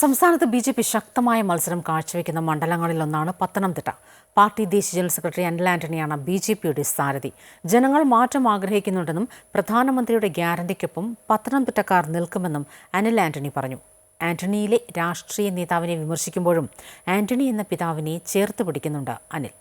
സംസ്ഥാനത്ത് B J P ശക്തമായ മത്സരം കാഴ്ചവെക്കുന്ന മണ്ഡലങ്ങളിലൊന്നാണ് പത്തനംതിട്ട. പാർട്ടി ദേശീയ ജനറൽ സെക്രട്ടറി അനിൽ ആന്റണിയാണ് ബി ജെ പിയുടെ സ്ഥാനതി ജനങ്ങൾ മാറ്റം ആഗ്രഹിക്കുന്നുണ്ടെന്നും പ്രധാനമന്ത്രിയുടെ ഗ്യാരണ്ടിക്കൊപ്പം പത്തനംതിട്ടക്കാർ നിൽക്കുമെന്നും അനിൽ ആന്റണി പറഞ്ഞു. ആന്റണിയിലെ രാഷ്ട്രീയ നേതാവിനെ വിമർശിക്കുമ്പോഴും ആന്റണി എന്ന പിതാവിനെ ചേർത്ത് പിടിക്കുന്നുണ്ട് അനിൽ.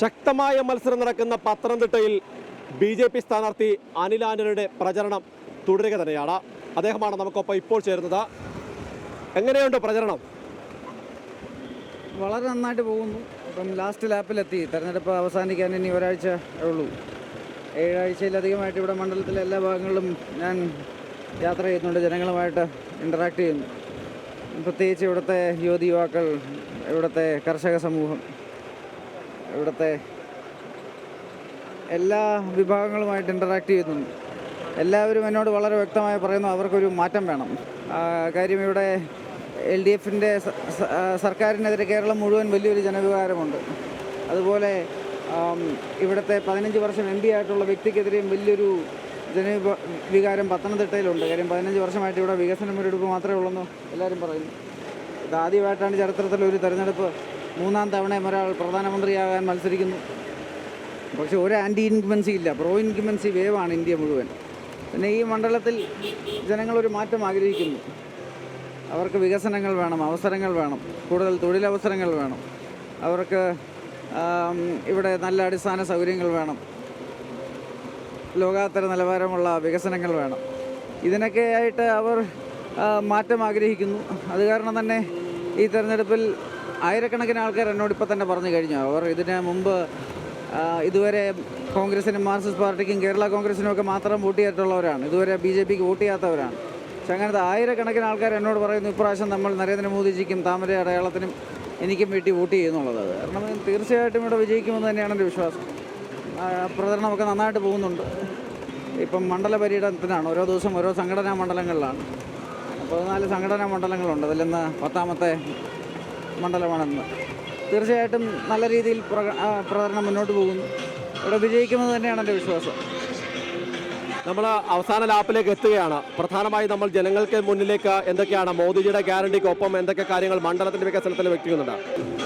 ശക്തമായ മത്സരം നടക്കുന്ന പത്തനംതിട്ടയിൽ ബി ജെ പി സ്ഥാനാർത്ഥി അനിൽ ആന്റണിയുടെ പ്രചരണം തുടരുക തന്നെയാണ്. അദ്ദേഹമാണ് നമുക്കൊപ്പം ഇപ്പോൾ ചേരുന്നത്. എങ്ങനെയുണ്ട് പ്രചരണം? വളരെ നന്നായിട്ട് പോകുന്നു. ഇപ്പം ലാസ്റ്റ് ലാപ്പിലെത്തി തെരഞ്ഞെടുപ്പ് അവസാനിക്കാൻ ഇനി ഒരാഴ്ച ഉള്ളൂ. ഏഴാഴ്ചയിലധികമായിട്ട് ഇവിടെ മണ്ഡലത്തിലെ എല്ലാ ഭാഗങ്ങളിലും ഞാൻ യാത്ര ചെയ്യുന്നുണ്ട്. ജനങ്ങളുമായിട്ട് ഇന്ററാക്ട് ചെയ്യുന്നു. പ്രത്യേകിച്ച് ഇവിടുത്തെ യുവതി യുവാക്കൾ ഇവിടുത്തെ കർഷക സമൂഹം. ഇവിടുത്തെ എല്ലാ വിഭാഗങ്ങളുമായിട്ട് ഇന്ററാക്ട് ചെയ്യുന്നുണ്ട്. എല്ലാവരും എന്നോട് വളരെ വ്യക്തമായി പറയുന്നു അവർക്കൊരു മാറ്റം വേണം. കാര്യം ഇവിടെ എൽ ഡി എഫിന്റെ സർക്കാരിനെതിരെ കേരളം മുഴുവൻ വലിയൊരു ജനവികാരമുണ്ട്. അതുപോലെ ഇവിടുത്തെ പതിനഞ്ച് വർഷം എം പി ആയിട്ടുള്ള വ്യക്തിക്കെതിരെയും വലിയൊരു ജനവിഭ വികാരം പത്തനംതിട്ടയിലുണ്ട്. കാര്യം പതിനഞ്ച് വർഷമായിട്ട് ഇവിടെ വികസന മുരടിപ്പ് മാത്രമേ ഉള്ളെന്ന് എല്ലാവരും പറയുന്നു. ഇതാദ്യമായിട്ടാണ് ചരിത്രത്തിൽ ഒരു തെരഞ്ഞെടുപ്പ് മൂന്നാം തവണയും ഒരാൾ പ്രധാനമന്ത്രിയാകാൻ മത്സരിക്കുന്നു. പക്ഷെ ഒരു ആന്റി ഇൻക്യുമൻസി ഇല്ല. പ്രോ ഇൻക്യുമെൻസി വേവാണ് ഇന്ത്യ മുഴുവൻ. പിന്നെ ഈ മണ്ഡലത്തിൽ ജനങ്ങളൊരു മാറ്റം ആഗ്രഹിക്കുന്നു. അവർക്ക് വികസനങ്ങൾ വേണം അവസരങ്ങൾ വേണം. കൂടുതൽ തൊഴിലവസരങ്ങൾ വേണം. അവർക്ക് ഇവിടെ നല്ല അടിസ്ഥാന സൗകര്യങ്ങൾ വേണം. ലോകാത്തര നിലവാരമുള്ള വികസനങ്ങൾ വേണം. ഇതിനൊക്കെ ആയിട്ട് അവർ മാറ്റം ആഗ്രഹിക്കുന്നു. അത് കാരണം തന്നെ ഈ തെരഞ്ഞെടുപ്പിൽ ആയിരക്കണക്കിന് ആൾക്കാർ എന്നോട് ഇപ്പം തന്നെ പറഞ്ഞു കഴിഞ്ഞു. അവർ ഇതിന് മുമ്പ് ഇതുവരെ കോൺഗ്രസിനും മാർക്സിസ്റ്റ് പാർട്ടിക്കും കേരള കോൺഗ്രസിനും ഒക്കെ മാത്രം വോട്ട് ചെയ്തിട്ടുള്ളവരാണ് ഇതുവരെ ബി ജെ പിക്ക് വോട്ട് ചെയ്യാത്തവരാണ്. പക്ഷെ അങ്ങനത്തെ ആയിരക്കണക്കിന് ആൾക്കാർ എന്നോട് പറയുന്നു ഇപ്രാവശ്യം നമ്മൾ നരേന്ദ്രമോദിജിക്കും താമര അടയാളത്തിനും എനിക്കും വേണ്ടി വോട്ട് ചെയ്യുന്നുള്ളത്. കാരണം തീർച്ചയായിട്ടും ഇവിടെ വിജയിക്കുമെന്ന് തന്നെയാണ് എന്റെ വിശ്വാസം. പ്രചരണമൊക്കെ നന്നായിട്ട് പോകുന്നുണ്ട്. ഇപ്പം മണ്ഡല പര്യടനത്തിനാണ് ഓരോ ദിവസം ഓരോ സംഘടനാ മണ്ഡലങ്ങളിലാണ്. പതിനാല് സംഘടനാ മണ്ഡലങ്ങളുണ്ട്. അതിലിന്ന് പത്താമത്തെ മണ്ഡലമാണെന്ന്. തീർച്ചയായിട്ടും നല്ല രീതിയിൽ പ്രചരണം മുന്നോട്ട് പോകുന്നു ഇവിടെ വിജയിക്കുമെന്ന് തന്നെയാണ് എന്റെ വിശ്വാസം. നമ്മൾ അവസാന ലാപ്പിലേക്ക് എത്തുകയാണ്. പ്രധാനമായി നമ്മൾ ജനങ്ങൾക്ക് മുന്നിലേക്ക് എന്തൊക്കെയാണ് മോദിജിയുടെ ഗ്യാരണ്ടിക്കൊപ്പം എന്തൊക്കെ കാര്യങ്ങൾ മണ്ഡലത്തിന്റെ വികസനത്തിൽ വ്യക്തിക്കുന്നുണ്ട്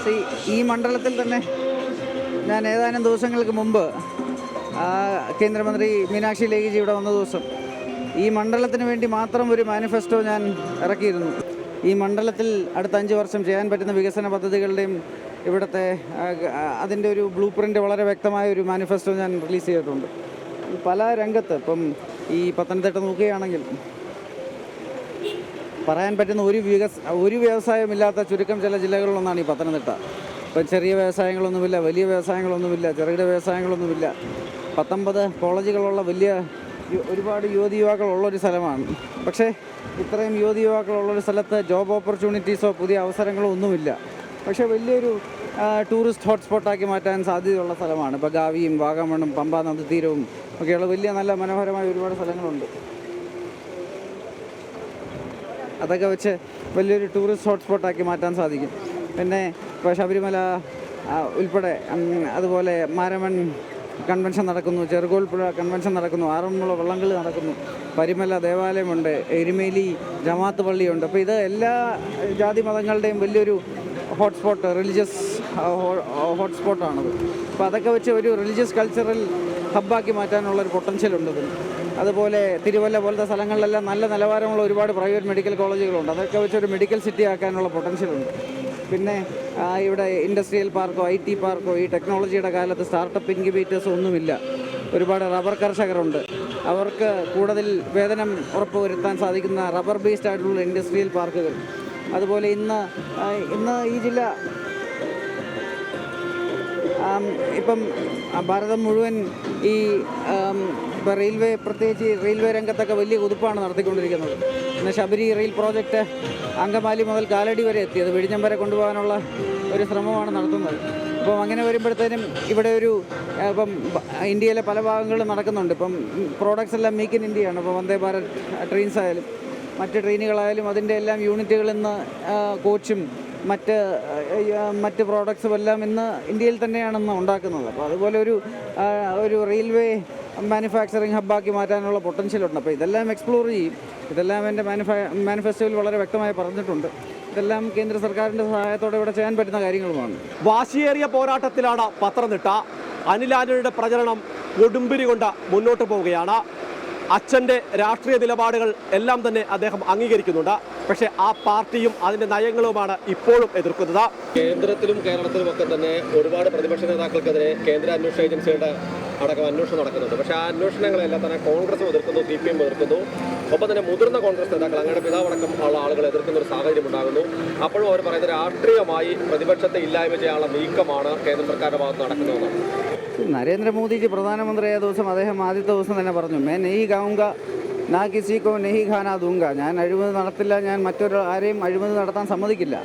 സി ഈ മണ്ഡലത്തിൽ തന്നെ ഞാൻ ഏതാനും ദിവസങ്ങൾക്ക് മുമ്പ് കേന്ദ്രമന്ത്രി മീനാക്ഷി ലേഖിജി ഇവിടെ വന്ന ദിവസം ഈ മണ്ഡലത്തിന് വേണ്ടി മാത്രം ഒരു മാനിഫെസ്റ്റോ ഞാൻ ഇറക്കിയിരുന്നു. ഈ മണ്ഡലത്തിൽ അടുത്ത അഞ്ച് വർഷം ചെയ്യാൻ പറ്റുന്ന വികസന പദ്ധതികളുടെയും ഇവിടുത്തെ അതിന്റെ ഒരു ബ്ലൂ പ്രിന്റ് വളരെ വ്യക്തമായ ഒരു മാനിഫെസ്റ്റോ ഞാൻ റിലീസ് ചെയ്തിട്ടുണ്ട്. പല രംഗത്ത് ഇപ്പം ഈ പത്തനംതിട്ട നോക്കുകയാണെങ്കിൽ പറയാൻ പറ്റുന്ന ഒരു വികസ ഒരു വ്യവസായമില്ലാത്ത ചുരുക്കം ചില ജില്ലകളിലൊന്നാണ് ഈ പത്തനംതിട്ട. ഇപ്പം ചെറിയ വ്യവസായങ്ങളൊന്നുമില്ല വലിയ വ്യവസായങ്ങളൊന്നുമില്ല ചെറുകിട വ്യവസായങ്ങളൊന്നുമില്ല. പത്തൊമ്പത് കോളേജുകളുള്ള വലിയ ഒരുപാട് യുവതി യുവാക്കളുള്ളൊരു സ്ഥലമാണ്. പക്ഷേ ഇത്രയും യുവതി യുവാക്കളുള്ളൊരു സ്ഥലത്ത് ജോബ് ഓപ്പർച്യൂണിറ്റീസോ പുതിയ അവസരങ്ങളോ ഒന്നുമില്ല. പക്ഷേ വലിയൊരു ടൂറിസ്റ്റ് ഹോട്ട്സ്പോട്ടാക്കി മാറ്റാൻ സാധ്യതയുള്ള സ്ഥലമാണ്. ഇപ്പോൾ ഗാവിയും വാഗമണും പമ്പ നദീതീരവും ഒക്കെയുള്ള വലിയ നല്ല മനോഹരമായ ഒരുപാട് സ്ഥലങ്ങളുണ്ട്. അതൊക്കെ വെച്ച് വലിയൊരു ടൂറിസ്റ്റ് ഹോട്ട്സ്പോട്ടാക്കി മാറ്റാൻ സാധിക്കും. പിന്നെ ഇപ്പോൾ ശബരിമല ഉൾപ്പെടെ അതുപോലെ മാരമൺ കൺവെൻഷൻ നടക്കുന്നു ചെറുകോൽപ്പുഴ കൺവെൻഷൻ നടക്കുന്നു ആറന്മുള വള്ളംകളി നടക്കുന്നു പരിമല ദേവാലയമുണ്ട് എരുമേലി ജമാത്ത് പള്ളിയുണ്ട്. അപ്പോൾ ഇത് എല്ലാ ജാതി മതങ്ങളുടെയും വലിയൊരു ഹോട്ട്സ്പോട്ട് റിലീജിയസ് ഹോട്ട്സ്പോട്ടാണത്. അപ്പോൾ അതൊക്കെ വെച്ച് ഒരു റിലീജിയസ് കൾച്ചറൽ ഹബ്ബാക്കി മാറ്റാനുള്ള ഒരു പൊട്ടൻഷ്യൽ ഉണ്ട് ഇതിന് അതുപോലെ തിരുവല്ല പോലത്തെ സ്ഥലങ്ങളിലെല്ലാം നല്ല നിലവാരമുള്ള ഒരുപാട് പ്രൈവറ്റ് മെഡിക്കൽ കോളേജുകളുണ്ട് അതൊക്കെ വെച്ച് ഒരു മെഡിക്കൽ സിറ്റി ആക്കാനുള്ള പൊട്ടൻഷ്യൽ ഉണ്ട്. പിന്നെ ഇവിടെ ഇൻഡസ്ട്രിയൽ പാർക്കോ ഐ ടി പാർക്കോ ഈ ടെക്നോളജിയുടെ കാലത്ത് സ്റ്റാർട്ടപ്പ് ഇൻക്യുബേറ്റേഴ്സ് ഒന്നുമില്ല. ഒരുപാട് റബ്ബർ കർഷകരുണ്ട്. അവർക്ക് കൂടുതൽ വേതനം ഉറപ്പുവരുത്താൻ സാധിക്കുന്ന റബ്ബർ ബേസ്ഡ് ആയിട്ടുള്ള ഇൻഡസ്ട്രിയൽ പാർക്കുകൾ. അതുപോലെ ഇന്ന് ഇന്ന് ഈ ജില്ല ഇപ്പം ഭാരതം മുഴുവൻ ഈ റെയിൽവേ പ്രത്യേകിച്ച് റെയിൽവേ രംഗത്തൊക്കെ വലിയ കുതിപ്പാണ് നടത്തിക്കൊണ്ടിരിക്കുന്നത്. ഇന്ന് ശബരി റെയിൽ പ്രോജക്റ്റ് അങ്കമാലി മുതൽ കാലടി വരെ എത്തിയത് വിഴിഞ്ഞം വരെ കൊണ്ടുപോകാനുള്ള ഒരു ശ്രമമാണ് നടത്തുന്നത്. അപ്പം അങ്ങനെ വരുമ്പോഴത്തേനും ഇവിടെ ഒരു ഇപ്പം ഇന്ത്യയിലെ പല ഭാഗങ്ങളിലും നടക്കുന്നുണ്ട്. ഇപ്പം പ്രോഡക്ട്സ് എല്ലാം മേക്ക് ഇൻ ഇന്ത്യയാണ് ഇപ്പോൾ വന്ദേ ഭാരത് ട്രെയിൻസ് ആയാലും മറ്റ് ട്രെയിനുകളായാലും അതിന്റെ എല്ലാം യൂണിറ്റുകൾ ഇന്ന് കോച്ചും മറ്റ് മറ്റ് പ്രോഡക്ട്സും എല്ലാം ഇന്ന് ഇന്ത്യയിൽ തന്നെയാണെന്ന് ഉണ്ടാക്കുന്നത്. അപ്പോൾ അതുപോലെ ഒരു ഒരു റെയിൽവേ മാനുഫാക്ചറിങ് ഹബ്ബാക്കി മാറ്റാനുള്ള പൊട്ടൻഷ്യലുണ്ട് അപ്പോൾ ഇതെല്ലാം എക്സ്പ്ലോർ ചെയ്യും. ഇതെല്ലാം എന്റെ മാനുഫാ മാനിഫെസ്റ്റോയിൽ വളരെ വ്യക്തമായി പറഞ്ഞിട്ടുണ്ട്. ഇതെല്ലാം കേന്ദ്ര സർക്കാരിന്റെ സഹായത്തോടെ ഇവിടെ ചെയ്യാൻ പറ്റുന്ന കാര്യങ്ങളുമാണ്. വാശിയേറിയ പോരാട്ടത്തിലാണ് പത്തനംതിട്ട. അനിൽ ആന്റണിയുടെ പ്രചരണം കൊടുമ്പിരി കൊണ്ട് മുന്നോട്ട് പോവുകയാണ്. അച്ഛന്റെ രാഷ്ട്രീയ നിലപാടുകൾ എല്ലാം തന്നെ അദ്ദേഹം അംഗീകരിക്കുന്നുണ്ട്. പക്ഷേ ആ പാർട്ടിയും അതിന്റെ നയങ്ങളുമാണ് ഇപ്പോഴും എതിർക്കുന്നത്. കേന്ദ്രത്തിലും കേരളത്തിലും ഒക്കെ തന്നെ ഒരുപാട് പ്രതിപക്ഷ നേതാക്കൾക്കെതിരെ കേന്ദ്ര അന്വേഷണ ഏജൻസിയുടെ അടക്കം അന്വേഷണം നടക്കുന്നുണ്ട്. പക്ഷേ ആ അന്വേഷണങ്ങളെല്ലാം തന്നെ കോൺഗ്രസ് എതിർക്കുന്നു സി പി എം എതിർക്കുന്നു. ഒപ്പം തന്നെ മുതിർന്ന കോൺഗ്രസ് നേതാക്കൾ അങ്ങനെ പിതാവടക്കം ഉള്ള ആളുകൾ എതിർക്കുന്ന ഒരു സാഹചര്യം ഉണ്ടാകുന്നു. അപ്പോഴും അവർ പറയുന്നത് രാഷ്ട്രീയമായി പ്രതിപക്ഷത്തെ ഇല്ലായ്മ ചെയ്യാനുള്ള നീക്കമാണ് കേന്ദ്ര സർക്കാരിന്റെ ഭാഗത്ത് നടക്കുന്നതെന്നാണ്. നരേന്ദ്രമോദിജി പ്രധാനമന്ത്രിയായ ദിവസം അദ്ദേഹം ആദ്യത്തെ ദിവസം തന്നെ പറഞ്ഞു മേ നെയ് ഗാവുങ്ക നാ കിസി കോ നെഹി ഖാനാ ദൂങ്ക. ഞാൻ അഴിമതി നടത്തില്ല ഞാൻ മറ്റൊരു ആരെയും അഴിമതി നടത്താൻ സമ്മതിക്കില്ല.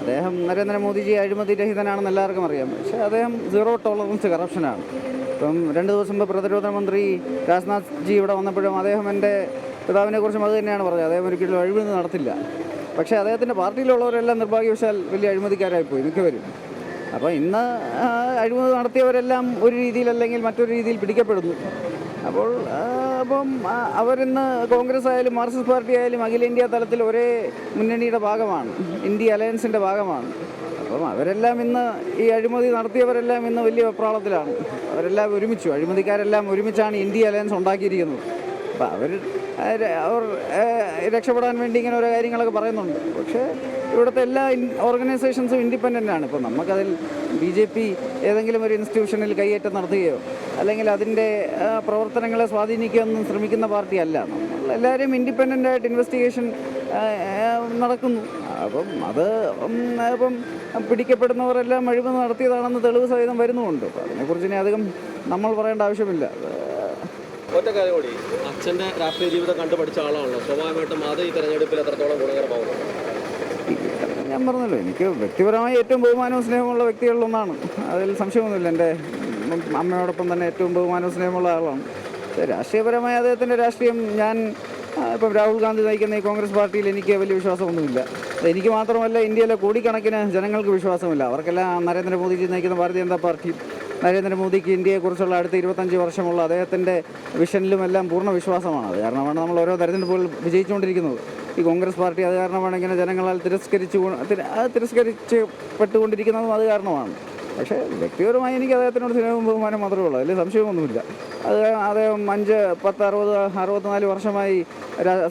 അദ്ദേഹം നരേന്ദ്രമോദിജി അഴിമതി രഹിതനാണെന്ന് എല്ലാവർക്കും അറിയാം. പക്ഷേ അദ്ദേഹം സീറോ ടോളറൻസ് കറപ്ഷനാണ്. ഇപ്പം രണ്ട് ദിവസം മുമ്പ് പ്രതിരോധ മന്ത്രി രാജ്നാഥ് ജി ഇവിടെ വന്നപ്പോഴും അദ്ദേഹം എന്റെ പിതാവിനെ കുറിച്ചും അത് തന്നെയാണ് പറഞ്ഞത്. അദ്ദേഹം ഒരിക്കലും അഴിമതി നടത്തില്ല. പക്ഷേ അദ്ദേഹത്തിന്റെ പാർട്ടിയിലുള്ളവരെല്ലാം നിർഭാഗ്യവശാൽ വലിയ അഴിമതിക്കാരായിപ്പോയി മിക്കവരും. അപ്പോൾ ഇന്ന് അഴിമതി നടത്തിയവരെല്ലാം ഒരു രീതിയിൽ അല്ലെങ്കിൽ മറ്റൊരു രീതിയിൽ പിടിക്കപ്പെടുന്നു. അപ്പോൾ അപ്പം അവരിന്ന് കോൺഗ്രസ് ആയാലും മാർക്സിസ്റ്റ് പാർട്ടി ആയാലും അഖിലേന്ത്യാ തലത്തിൽ ഒരേ മുന്നണിയുടെ ഭാഗമാണ്. ഇന്ത്യ അലയൻസിന്റെ ഭാഗമാണ്. അപ്പം അവരെല്ലാം ഇന്ന് ഈ അഴിമതി നടത്തിയവരെല്ലാം ഇന്ന് വലിയ വെപ്രാളത്തിലാണ്. അവരെല്ലാം ഒരുമിച്ചു. അഴിമതിക്കാരെല്ലാം ഒരുമിച്ചാണ് ഇന്ത്യ അലയൻസ് ഉണ്ടാക്കിയിരിക്കുന്നത്. അപ്പം അവർ അവർ രക്ഷപ്പെടാൻ വേണ്ടി ഇങ്ങനെ ഓരോ കാര്യങ്ങളൊക്കെ പറയുന്നുണ്ട്. പക്ഷേ ഇവിടുത്തെ എല്ലാ ഓർഗനൈസേഷൻസും ഇൻഡിപെൻഡന്റ് ആണ്. ഇപ്പോൾ നമുക്കതിൽ ബി ജെ പി ഏതെങ്കിലും ഒരു ഇൻസ്റ്റിറ്റ്യൂഷനിൽ കൈയേറ്റം നടത്തുകയോ അല്ലെങ്കിൽ അതിന്റെ പ്രവർത്തനങ്ങളെ സ്വാധീനിക്കുകയൊന്നും ശ്രമിക്കുന്ന പാർട്ടിയല്ല. നമ്മൾ എല്ലാവരും ഇൻഡിപെൻഡന്റ് ആയിട്ട് ഇൻവെസ്റ്റിഗേഷൻ നടക്കുന്നു. അപ്പം അത് ഇപ്പം പിടിക്കപ്പെടുന്നവരെല്ലാം അഴിമതി നടത്തിയതാണെന്ന് തെളിവ് സഹിതം വരുന്നുമുണ്ട്. അപ്പോൾ അതിനെക്കുറിച്ച് ഇനി അധികം നമ്മൾ പറയേണ്ട ആവശ്യമില്ല. ഒറ്റ കാര്യം കൂടി. അച്ഛന്റെ രാഷ്ട്രീയ ജീവിതം കണ്ടുപഠിച്ച ആളാണല്ലോ. സ്വാഭാവികമായിട്ടും അത് ഈ തെരഞ്ഞെടുപ്പിൽ എത്രത്തോളം ഗുണകരമാകുന്നു ഞാൻ പറഞ്ഞല്ലോ എനിക്ക് വ്യക്തിപരമായി ഏറ്റവും ബഹുമാനവും സ്നേഹമുള്ള വ്യക്തികളിലൊന്നാണ് അതിൽ സംശയമൊന്നുമില്ല എന്റെ അമ്മയോടൊപ്പം തന്നെ ഏറ്റവും ബഹുമാനവും സ്നേഹമുള്ള ആളാണ്. രാഷ്ട്രീയപരമായ അദ്ദേഹത്തിന്റെ രാഷ്ട്രീയം ഞാൻ ഇപ്പം രാഹുൽ ഗാന്ധി നയിക്കുന്ന ഈ കോൺഗ്രസ് പാർട്ടിയിൽ എനിക്ക് വലിയ വിശ്വാസമൊന്നുമില്ല. എനിക്ക് മാത്രമല്ല ഇന്ത്യയിലെ കോടിക്കണക്കിന് ജനങ്ങൾക്ക് വിശ്വാസമില്ല. അവർക്കെല്ലാം നരേന്ദ്രമോദിജി നയിക്കുന്ന ഭാരതീയ ജനതാ പാർട്ടി നരേന്ദ്രമോദിക്ക് ഇന്ത്യയെക്കുറിച്ചുള്ള അടുത്ത ഇരുപത്തഞ്ച് വർഷമുള്ള അദ്ദേഹത്തിന്റെ വിഷനിലുമെല്ലാം പൂർണ വിശ്വാസമാണ്. അത് കാരണമാണ് നമ്മൾ ഓരോ തെരഞ്ഞെടുപ്പുകൾ വിജയിച്ചുകൊണ്ടിരിക്കുന്നത്. ഈ കോൺഗ്രസ് പാർട്ടി അത് കാരണമാണ് ഇങ്ങനെ ജനങ്ങളാൽ തിരസ്കരിച്ചു തിരസ്കരിച്ച് പെട്ടുകൊണ്ടിരിക്കുന്നതും അത് കാരണമാണ്. പക്ഷേ വ്യക്തിപരമായി എനിക്ക് അദ്ദേഹത്തിനോട് സ്നേഹവും ബഹുമാനം മാത്രമേ ഉള്ളൂ. അതിൽ സംശയമൊന്നുമില്ല. അത് അദ്ദേഹം അഞ്ച് പത്ത് അറുപത് അറുപത്തിനാല് വർഷമായി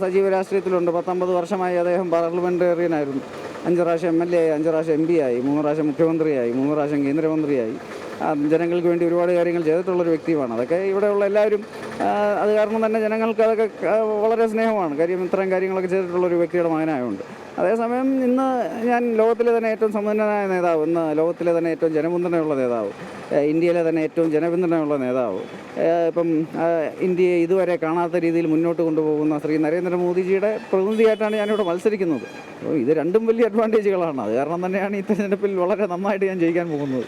സജീവ രാഷ്ട്രീയത്തിലുണ്ട്. പത്തൊമ്പത് വർഷമായി അദ്ദേഹം പാർലമെന്റേറിയനായിരുന്നു അഞ്ച് പ്രാവശ്യം എം എൽ എ ആയി അഞ്ച് പ്രാവശ്യം എം പി ആയി മൂന്ന് പ്രാവശ്യം മുഖ്യമന്ത്രിയായി മൂന്ന് പ്രാവശ്യം കേന്ദ്രമന്ത്രിയായി. ജനങ്ങൾക്ക് വേണ്ടി ഒരുപാട് കാര്യങ്ങൾ ചെയ്തിട്ടുള്ളൊരു വ്യക്തിയുമാണ്. അതൊക്കെ ഇവിടെയുള്ള എല്ലാവരും അത് കാരണം തന്നെ ജനങ്ങൾക്ക് അതൊക്കെ വളരെ സ്നേഹമാണ്. കാര്യം ഇത്രയും കാര്യങ്ങളൊക്കെ ചെയ്തിട്ടുള്ളൊരു വ്യക്തിയുടെ മകനായതുകൊണ്ട് അതേസമയം ഇന്ന് ഞാൻ ലോകത്തിലെ തന്നെ ഏറ്റവും സമ്പന്നനായ നേതാവ് ഇന്ന് ലോകത്തിലെ തന്നെ ഏറ്റവും ജനപിന്തുണയുള്ള നേതാവ് ഇന്ത്യയിലെ തന്നെ ഏറ്റവും ജനപിന്തുണയുള്ള നേതാവ് ഇപ്പം ഇന്ത്യയെ ഇതുവരെ കാണാത്ത രീതിയിൽ മുന്നോട്ട് കൊണ്ടുപോകുന്ന ശ്രീ നരേന്ദ്രമോദിജിയുടെ പ്രതിനിധിയായിട്ടാണ് ഞാനിവിടെ മത്സരിക്കുന്നത്. അപ്പോൾ ഇത് രണ്ടും വലിയ അഡ്വാന്റേജുകളാണ് അത് കാരണം തന്നെയാണ് ഈ തെരഞ്ഞെടുപ്പിൽ വളരെ നന്നായിട്ട് ഞാൻ ജയിക്കാൻ പോകുന്നത്.